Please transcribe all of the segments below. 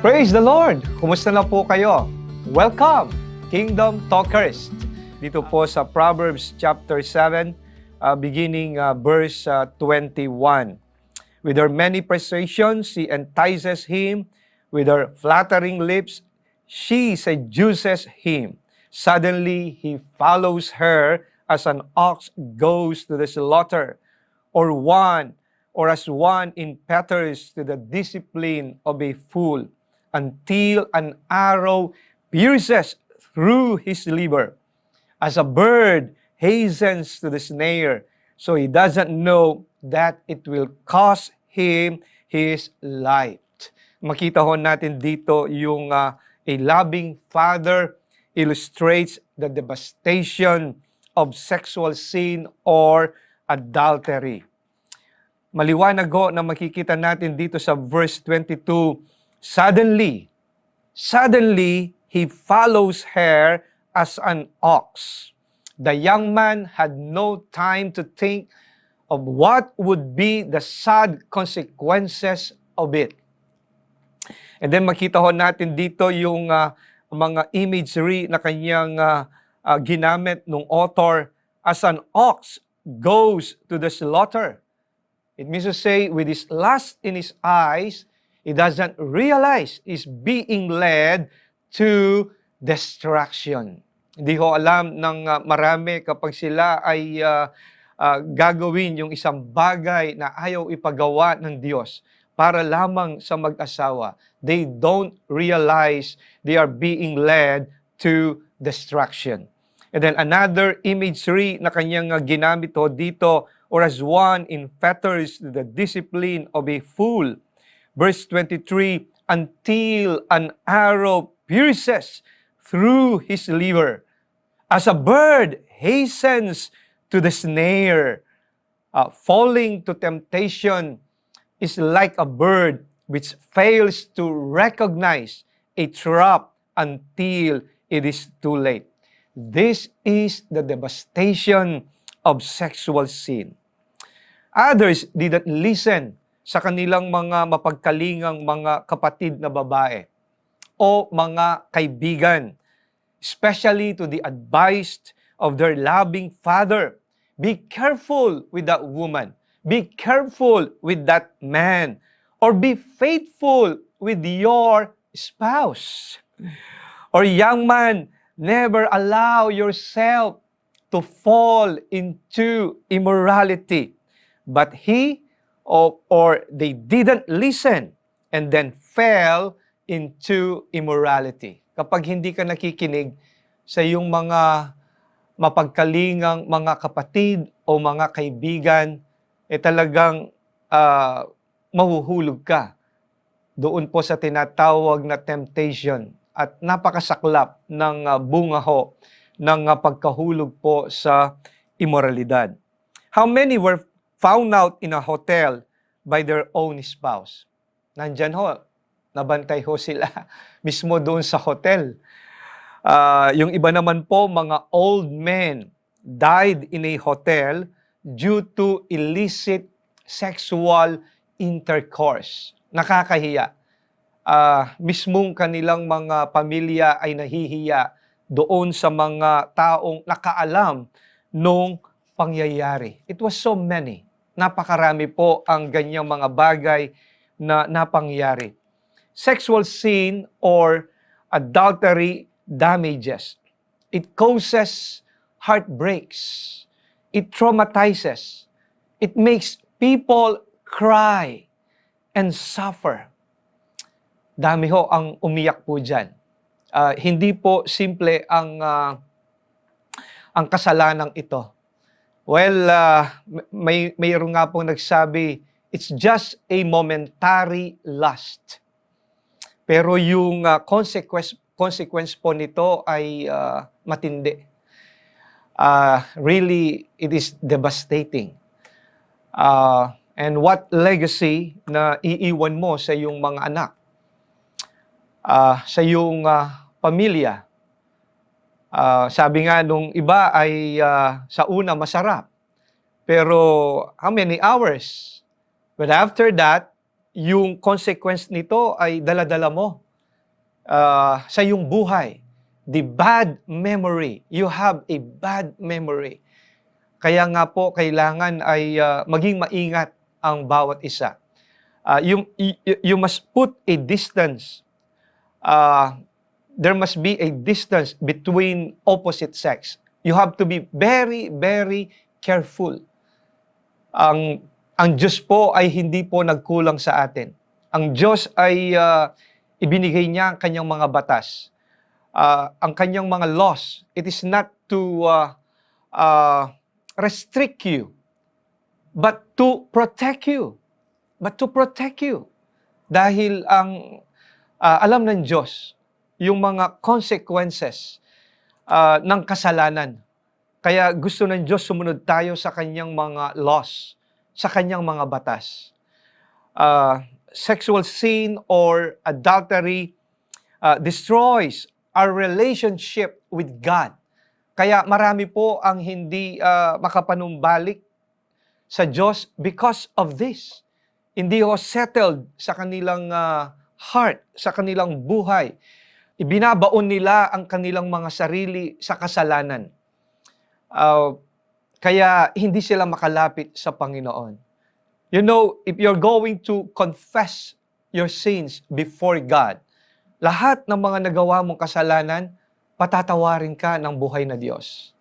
Praise the Lord! Kumusta na po kayo? Welcome, Kingdom Talkers! Dito po sa Proverbs chapter 7, uh, beginning uh, verse uh, 21. With her many persuasions, she entices him. With her flattering lips, she seduces him. Suddenly, he follows her as an ox goes to the slaughter, or one, or as one impetus to the discipline of a fool, until an arrow pierces through his liver. As a bird hastens to the snare, so he doesn't know that it will cost him his life. Makita ho natin dito yung uh, a loving father illustrates the devastation of sexual sin or adultery. Maliwanag ho na makikita natin dito sa verse 22, Suddenly, suddenly he follows her as an ox. The young man had no time to think of what would be the sad consequences of it. And then makita ho natin dito yung ah, mga imagery na kanyang ah, ah, ginamit ng author as an ox goes to the slaughter. It means to say, with his lust in his eyes, he doesn't realize he's being led to destruction. Hindi ho alam ng ah, marami kapag sila ay ah, ah, gagawin yung isang bagay na ayaw ipagawa ng Diyos para lamang sa mag-asawa. They don't realize they are being led to destruction. And then another imagery na kanyang uh, ginamit dito, or as one in fetters the discipline of a fool. Verse 23, until an arrow pierces through his liver, as a bird hastens to the snare, uh, falling to temptation is like a bird which fails to recognize a trap until it is too late. This is the devastation of sexual sin. Others didn't listen sa kanilang mga mapagkalingang mga kapatid na babae o mga kaibigan, especially to the advice of their loving father. Be careful with that woman. Be careful with that man. Or be faithful with your spouse. Or young man, never allow yourself to fall into immorality. But he or, or they didn't listen and then fell into immorality. Kapag hindi ka nakikinig sa iyong mga mapagkalingang mga kapatid o mga kaibigan, eh talagang ah, mahuhulog ka doon po sa tinatawag na temptation at napakasaklap ng ah, bunga ho ng ah, pagkahulog po sa imoralidad. How many were found out in a hotel by their own spouse? Nandyan ho, nabantay ho sila mismo doon sa hotel. Ah, yung iba naman po, mga old men died in a hotel due to illicit sexual intercourse. Nakakahiya. Ah, mismong kanilang mga pamilya ay nahihiya doon sa mga taong nakaalam nung pangyayari. It was so many. Napakarami po ang ganyang mga bagay na napangyari. Sexual sin or adultery damages. It causes heartbreaks. It traumatizes. It makes people cry and suffer. Dami ho ang umiyak po dyan. Ah, hindi po simple ang ah, ang kasalanang ito. Well, ah, may mayroon nga pong nagsabi, it's just a momentary lust. Pero yung ah, consequence consequence po nito ay ah, matindi. Ah, really, it is devastating. Ah, and what legacy na iiwan mo sa iyong mga anak? Ah, sa iyong ah, pamilya? Ah, sabi nga nung iba ay ah, sa una masarap. Pero how many hours? But after that, yung consequence nito ay dala-dala mo ah, sa iyong buhay. The bad memory. You have a bad memory. Kaya nga po, kailangan ay ah, maging maingat ang bawat isa. Ah, you, you, you must put a distance. Ah, there must be a distance between opposite sex. You have to be very, very careful. Ang ang Diyos po ay hindi po nagkulang sa atin. Ang Diyos ay ah, ibinigay niya ang kanyang mga batas. Ah, ang kanyang mga laws. It is not to ah, ah, restrict you, but to protect you. But to protect you. Dahil ang ah, alam ng Diyos yung mga consequences ah, ng kasalanan. Kaya gusto ng Diyos sumunod tayo sa kanyang mga laws, sa kanyang mga batas. Ah, sexual sin or adultery ah, destroys our relationship with God. Kaya marami po ang hindi ah, makapanumbalik sa Diyos because of this. Hindi ho settled sa kanilang ah, heart, sa kanilang buhay. Ibinabaon nila ang kanilang mga sarili sa kasalanan. Ah, kaya hindi sila makalapit sa Panginoon. You know, if you're going to confess your sins before God, lahat ng mga nagawa mong kasalanan, patatawarin ka ng buhay na Diyos.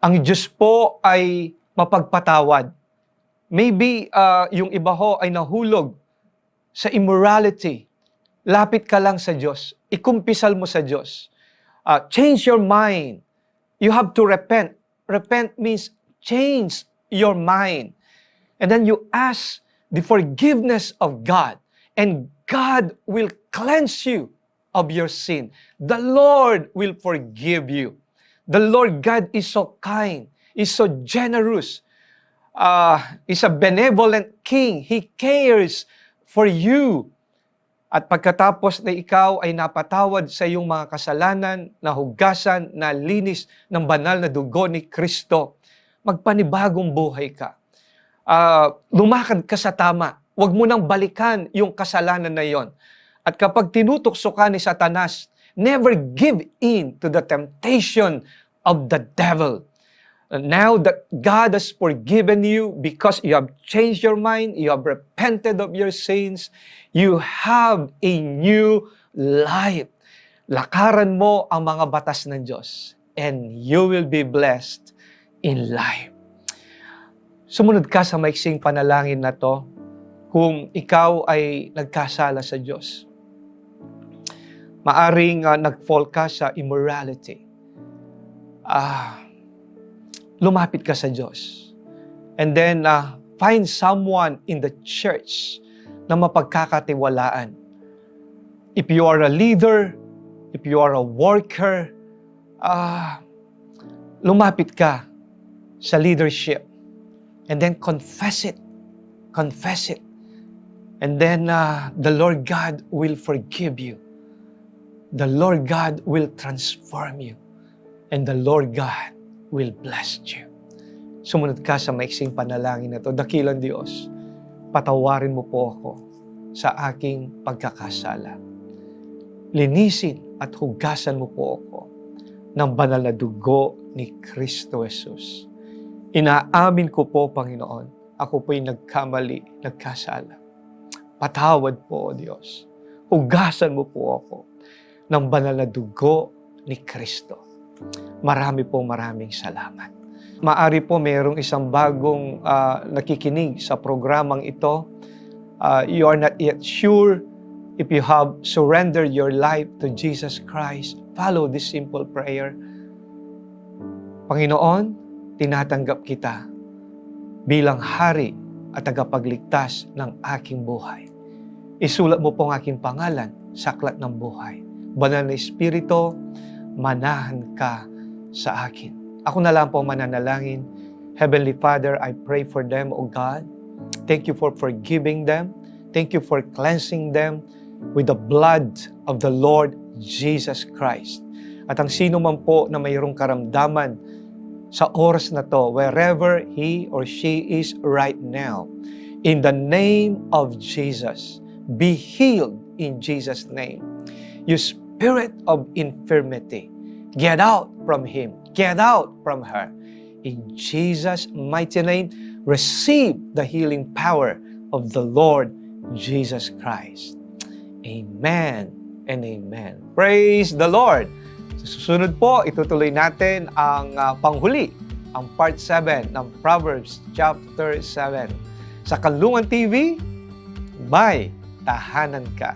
Ang Diyos po ay mapagpatawad. Maybe ah, yung iba ho ay nahulog sa immorality. Lapit ka lang sa Diyos. Ikumpisal mo sa Diyos. Ah, change your mind. You have to repent. Repent means change your mind. And then you ask the forgiveness of God. And God will cleanse you of your sin. The Lord will forgive you. The Lord God is so kind, is so generous, uh, is a benevolent King. He cares for you. At pagkatapos na ikaw ay napatawad sa iyong mga kasalanan, nahugasan, nalinis ng banal na dugo ni Kristo, magpanibagong buhay ka. Ah, lumakad ka sa tama. Huwag mo nang balikan yung kasalanan na yon. At kapag tinutokso ka ni Satanas, never give in to the temptation of the devil. Now that God has forgiven you because you have changed your mind, you have repented of your sins, you have a new life. Lakaran mo ang mga batas ng Diyos and you will be blessed in life. Sumunod ka sa maiksing panalangin na to kung ikaw ay nagkasala sa Diyos. Maaring ah, nag-fall ka sa immorality. Ah, lumapit ka sa Diyos. And then, ah, find someone in the church na mapagkakatiwalaan. If you are a leader, if you are a worker, ah, lumapit ka sa leadership. And then confess it. Confess it. And then ah, the Lord God will forgive you. The Lord God will transform you. And the Lord God will bless you. Sumunod ka sa maiksing panalangin na to. Dakilang Diyos, patawarin mo po ako sa aking pagkakasala. Linisin at hugasan mo po ako ng banal na dugo ni Kristo Jesus. Inaamin ko po, Panginoon, ako po'y nagkamali, nagkasala. Patawad po, O Diyos. Hugasan mo po ako ng banal na dugo ni Kristo. Marami po maraming salamat. Maari po mayroong isang bagong ah, nakikinig sa programang ito. Ah, you are not yet sure if you have surrendered your life to Jesus Christ. Follow this simple prayer. Panginoon, tinatanggap kita bilang hari at tagapagligtas ng aking buhay. Isulat mo po ang aking pangalan sa aklat ng buhay. Banal na Espiritu, manahan ka sa akin. Ako na lang po mananalangin. Heavenly Father, I pray for them, O God. Thank you for forgiving them. Thank you for cleansing them with the blood of the Lord Jesus Christ. At ang sino man po na mayroong karamdaman sa oras na to, wherever he or she is right now, in the name of Jesus, be healed in Jesus' name. You spirit of infirmity, get out from him, get out from her. In Jesus' mighty name, receive the healing power of the Lord Jesus Christ. Amen and amen. Praise the Lord! Sa susunod po, itutuloy natin ang ah, panghuli, ang part 7 ng Proverbs chapter 7. Sa Kanlungan TV, may tahanan ka.